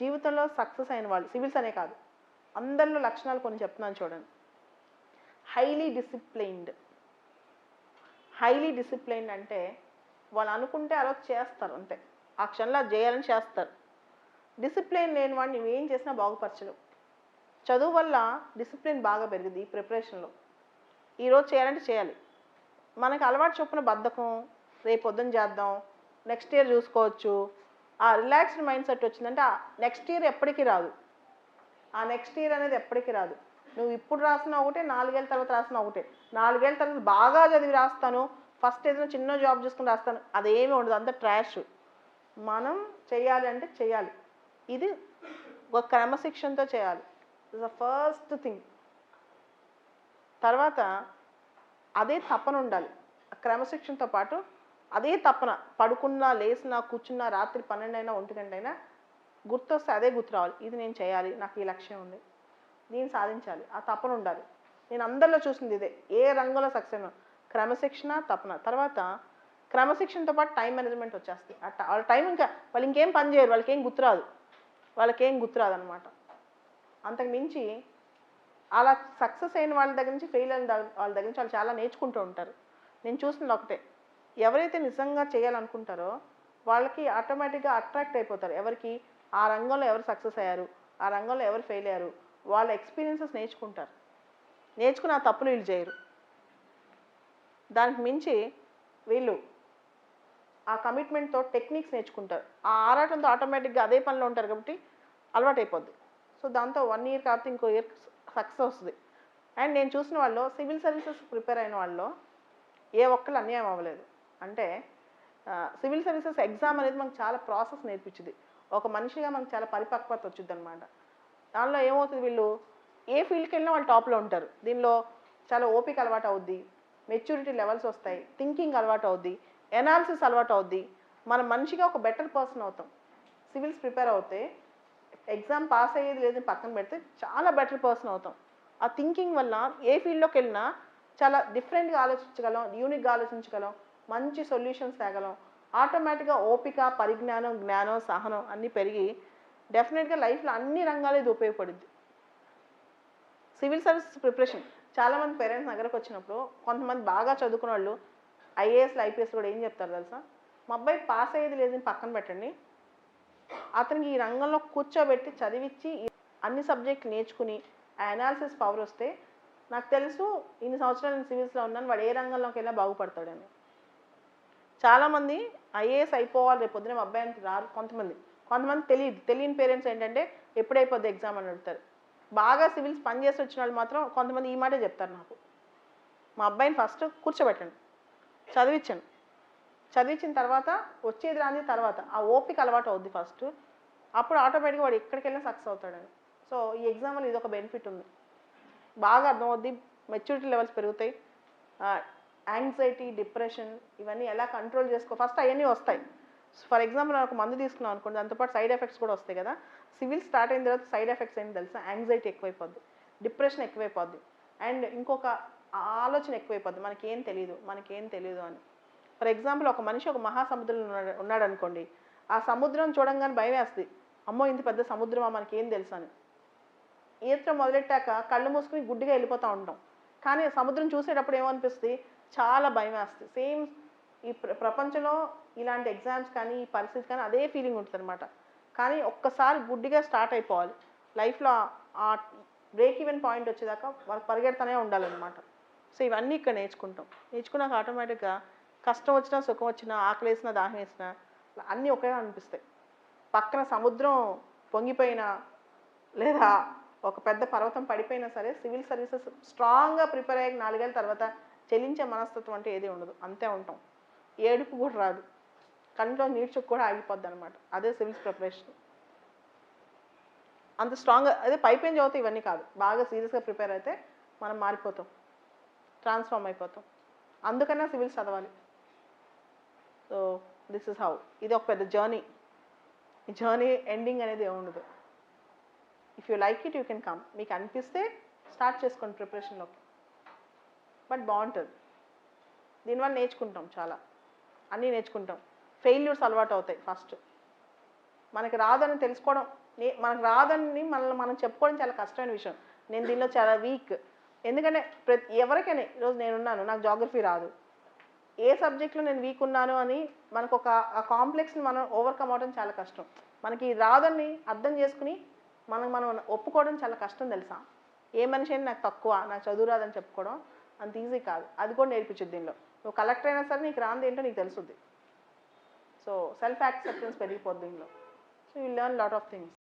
జీవితంలో సక్సెస్ అయిన వాళ్ళు సివిల్స్ అనే కాదు. అందరిలో లక్షణాలు కొన్ని చెప్తున్నాను చూడండి. హైలీ డిసిప్లైన్డ్ హైలీ డిసిప్లైన్డ్ అంటే వాళ్ళు అనుకుంటే అలా చేస్తారు అంతే. ఆ క్షణంలో అది చేయాలని చేస్తారు. డిసిప్లిన్ లేని వాడిని ఏం చేసినా బాగుపరచలేవు. చదువు వల్ల డిసిప్లిన్ బాగా పెరిగింది ప్రిపరేషన్లో ఈరోజు చేయాలంటే చేయాలి. మనకు అలవాటు చొప్పున బద్ధకం రేపు పొద్దున చేద్దాం నెక్స్ట్ ఇయర్ చూసుకోవచ్చు ఆ రిలాక్స్డ్ మైండ్ సెట్ వచ్చిందంటే నెక్స్ట్ ఇయర్ ఎప్పటికీ రాదు. ఆ నెక్స్ట్ ఇయర్ అనేది ఎప్పటికీ రాదు. నువ్వు ఇప్పుడు రాసిన ఒకటే నాలుగేళ్ళ తర్వాత రాసిన ఒకటే. నాలుగేళ్ళ తర్వాత బాగా చదివి రాస్తాను. ఫస్ట్ ఏదైనా చిన్న జాబ్ చేసుకుని రాస్తాను. అదేమీ ఉండదు. అంత ట్రాష్ మనం చేయాలి అంటే చేయాలి. ఇది ఒక క్రమశిక్షణతో చేయాలి. ఇస్ ద ఫస్ట్ థింగ్ తర్వాత అదే తపన ఉండాలి. ఆ క్రమశిక్షణతో పాటు అదే తపన. పడుకున్నా లేచినా కూర్చున్నా రాత్రి పన్నెండైనా ఒంటి గంట అయినా గుర్తొస్తే అదే గుర్తు రావాలి. ఇది నేను చేయాలి. నాకు ఈ లక్ష్యం ఉంది. దీన్ని సాధించాలి. ఆ తపన ఉండాలి. నేను అందరిలో చూసింది ఇదే. ఏ రంగంలో సక్సెస్ క్రమశిక్షణ తపన. తర్వాత క్రమశిక్షణతో పాటు టైం మేనేజ్మెంట్ వచ్చేస్తుంది. ఆ వాళ్ళ టైం ఇంకా వాళ్ళు ఇంకేం పని చేయరు. వాళ్ళకి ఏం గుర్తురాదు వాళ్ళకేం గుర్తురాదు అనమాట అంతకు మించి అలా సక్సెస్ అయిన వాళ్ళ దగ్గర నుంచి ఫెయిల్ అయిన వాళ్ళ దగ్గర నుంచి వాళ్ళు చాలా నేర్చుకుంటూ ఉంటారు. నేను చూసింది ఒకటే. ఎవరైతే నిజంగా చేయాలనుకుంటారో వాళ్ళకి ఆటోమేటిక్గా అట్రాక్ట్ అయిపోతారు. ఎవరికి? ఆ రంగంలో ఎవరు సక్సెస్ అయ్యారు? ఆ రంగంలో ఎవరు ఫెయిల్ అయ్యారు? వాళ్ళ ఎక్స్పీరియన్సెస్ నేర్చుకుంటారు. నేర్చుకుని ఆ తప్పులు వీళ్ళు చేయరు. దానికి మించి వీళ్ళు ఆ కమిట్మెంట్తో టెక్నిక్స్ నేర్చుకుంటారు. ఆ ఆరాటంతో ఆటోమేటిక్గా అదే పనిలో ఉంటారు కాబట్టి అలవాటు అయిపోద్ది సో దాంతో వన్ ఇయర్ కాబట్టి ఇంకో ఇయర్ సక్సెస్ వస్తుంది. అండ్ నేను చూసిన వాళ్ళు సివిల్ సర్వీసెస్ ప్రిపేర్ అయిన వాళ్ళు ఏ ఒక్కళ్ళు అన్యాయం అవ్వలేదు. అంటే సివిల్ సర్వీసెస్ ఎగ్జామ్ అనేది మనకు చాలా ప్రాసెస్ నేర్పించింది. ఒక మనిషిగా మనకు చాలా పరిపక్వత వచ్చింది అనమాట దానిలో ఏమవుతుంది వీళ్ళు? ఏ ఫీల్డ్కి వెళ్ళినా వాళ్ళు టాప్లో ఉంటారు. దీనిలో చాలా ఓపిక అలవాటు అవుద్ది మెచ్యూరిటీ లెవెల్స్ వస్తాయి థింకింగ్ అలవాటు అవుద్ది ఎనాలిసిస్ అలవాటు అవుద్ది. మనం మనిషిగా ఒక బెటర్ పర్సన్ అవుతాం. సివిల్స్ ప్రిపేర్ అవుతే ఎగ్జామ్ పాస్ అయ్యేది లేదని పక్కన పెడితే చాలా బెటర్ పర్సన్ అవుతాం. ఆ థింకింగ్ వల్ల ఏ ఫీల్డ్లోకి వెళ్ళినా చాలా డిఫరెంట్గా ఆలోచించగలం యూనిక్గా ఆలోచించగలం. మంచి సొల్యూషన్స్ తేగలం. ఆటోమేటిక్గా ఓపిక పరిజ్ఞానం జ్ఞానం సహనం అన్నీ పెరిగి డెఫినెట్గా లైఫ్లో అన్ని రంగాలు ఇది ఉపయోగపడుద్ది. Civil service preparation. చాలామంది పేరెంట్స్ దగ్గరకు వచ్చినప్పుడు కొంతమంది బాగా చదువుకున్న వాళ్ళు ఐఏఎస్లు ఐపీఎస్ కూడా ఏం చెప్తారు తెలుసా? మా అబ్బాయి పాస్ అయ్యేది లేదని పక్కన పెట్టండి. అతనికి ఈ రంగంలో కూర్చోబెట్టి చదివించి అన్ని సబ్జెక్ట్ నేర్చుకుని ఆ అనాలిసిస్ పవర్ వస్తే నాకు తెలుసు ఇన్ని సంవత్సరాలు నేను సివిల్స్లో ఉన్నాను వాడు ఏ రంగంలోకి వెళ్ళినా బాగుపడతాడని. చాలామంది ఐఏఎస్ అయిపోవాలి రేపు పొద్దున మా అబ్బాయి రారు కొంతమంది. కొంతమంది తెలియదు. తెలియని పేరెంట్స్ ఏంటంటే ఎప్పుడైపోద్ది ఎగ్జామ్ అని అడుగుతారు. బాగా సివిల్స్ పనిచేసి వచ్చిన వాళ్ళు మాత్రం కొంతమంది ఈ మాటే చెప్తారు నాకు. మా అబ్బాయిని ఫస్ట్ కూర్చోబెట్టండి. చదివించండి. చదివించిన తర్వాత వచ్చేది రాని తర్వాత ఆ ఓపిక అలవాటు అవుద్ది ఫస్ట్. అప్పుడు ఆటోమేటిక్గా వాడు ఎక్కడికి వెళ్ళినా సక్సెస్ అవుతాడని సో ఈ ఎగ్జామ్ ఇది ఒక బెనిఫిట్ ఉంది. బాగా అర్థమవుద్ది. మెచ్యూరిటీ లెవెల్స్ పెరుగుతాయి. యాంగ్జైటీ డిప్రెషన్ ఇవన్నీ ఎలా కంట్రోల్ చేసుకో ఫస్ట్ అవన్నీ వస్తాయి. ఫర్ ఎగ్జాంపుల్ నేను ఒక మందు తీసుకున్నాం అనుకోండి దాంతోపాటు సైడ్ ఎఫెక్ట్స్ కూడా వస్తాయి కదా. సివిల్ స్టార్ట్ అయిన తర్వాత సైడ్ ఎఫెక్ట్స్ ఏంటి తెలుసా? యాంగ్జైటీ ఎక్కువైపోద్ది డిప్రెషన్ ఎక్కువైపోద్ది అండ్ ఇంకొక ఆలోచన ఎక్కువైపోద్ది మనకేం తెలియదు మనకేం తెలియదు అని. ఫర్ ఎగ్జాంపుల్ ఒక మనిషి ఒక మహాసముద్రంలో ఉన్నాడు ఉన్నాడు అనుకోండి ఆ సముద్రం చూడంగానే భయం వేస్తుంది. అమ్మో ఇంత పెద్ద సముద్రమా మనకేం తెలుసు అని. ఈత మొదలెట్టాక కళ్ళు మూసుకుని గుడ్డిగా వెళ్ళిపోతూ ఉంటాం. కానీ సముద్రం చూసేటప్పుడు ఏమనిపిస్తుంది? చాలా భయం వేస్తుంది సేమ్ ఈ ప్ర- ప్రపంచంలో ఇలాంటి ఎగ్జామ్స్ కానీ ఈ పరిస్థితి కానీ అదే ఫీలింగ్ ఉంటుంది అనమాట కానీ ఒక్కసారి గుడ్డిగా స్టార్ట్ అయిపోవాలి. లైఫ్లో ఆ బ్రేక్ ఈవెన్ పాయింట్ వచ్చేదాకా వాళ్ళు పరిగెడతానే ఉండాలన్నమాట. సో ఇవన్నీ ఇక్కడ నేర్చుకుంటాం. నేర్చుకున్నాక ఆటోమేటిక్గా కష్టం వచ్చినా సుఖం వచ్చినా ఆకలి వేసినా దాహం వేసినా అన్నీ ఒకే అనిపిస్తాయి. పక్కన సముద్రం పొంగిపోయినా లేదా ఒక పెద్ద పర్వతం పడిపోయినా సరే సివిల్ సర్వీసెస్ స్ట్రాంగ్గా ప్రిపేర్ అయ్యి నాలుగేళ్ళ తర్వాత చెల్లించే మనస్తత్వం అంటే ఏది ఉండదు. అంతే ఉంటాం. ఏడుపు కూడా రాదు. కంట్లో నీడ్చుకు కూడా ఆగిపోద్ది అనమాట అదే సివిల్స్ ప్రిపరేషన్. అంత స్ట్రాంగ్ అదే పైపేం చదివితే ఇవన్నీ కాదు. బాగా సీరియస్గా ప్రిపేర్ అయితే మనం మారిపోతాం. ట్రాన్స్ఫార్మ్ అయిపోతాం. అందుకనే సివిల్స్ చదవాలి. సో దిస్ ఇస్ హౌ ఇది ఒక పెద్ద జర్నీ. ఈ జర్నీ ఎండింగ్ అనేది ఏముండదు ఉండదు. If you like it you can come మీకు అనిపిస్తే స్టార్ట్ చేసుకోండి ప్రిపరేషన్లోకి. బట్ బాగుంటుంది. దీనివల్ల నేర్చుకుంటాం చాలా. అన్నీ నేర్చుకుంటాం. ఫెయిల్యూర్స్ అలవాటు అవుతాయి ఫస్ట్. మనకి రాదని తెలుసుకోవడం నే మనకు రాదని మనల్ని మనం చెప్పుకోవడం చాలా కష్టమైన విషయం. నేను దీనిలో చాలా వీక్ ఎందుకంటే ప్రతి ఎవరికైనా ఈరోజు నేనున్నాను నాకు జాగ్రఫీ రాదు. ఏ సబ్జెక్ట్లో నేను వీక్ ఉన్నాను అని మనకు ఒక ఆ కాంప్లెక్స్ని మనం ఓవర్కమ్ అవడం చాలా కష్టం. మనకి రాదని అర్థం చేసుకుని మనం మనం ఒప్పుకోవడం చాలా కష్టం తెలుసా? ఏ మనిషి అయినా నాకు తక్కువ నాకు చదువు రాదని చెప్పుకోవడం అంత ఈజీ కాదు. అది కూడా నేర్పించదు దీనిలో. నువ్వు కలెక్టర్ అయినా సరే నీకు రాంది ఏంటో నీకు తెలుస్తుంది సో సెల్ఫ్ యాక్సెప్టెన్స్ పెరిగిపోద్ది దీనిలో. So you learn lot of things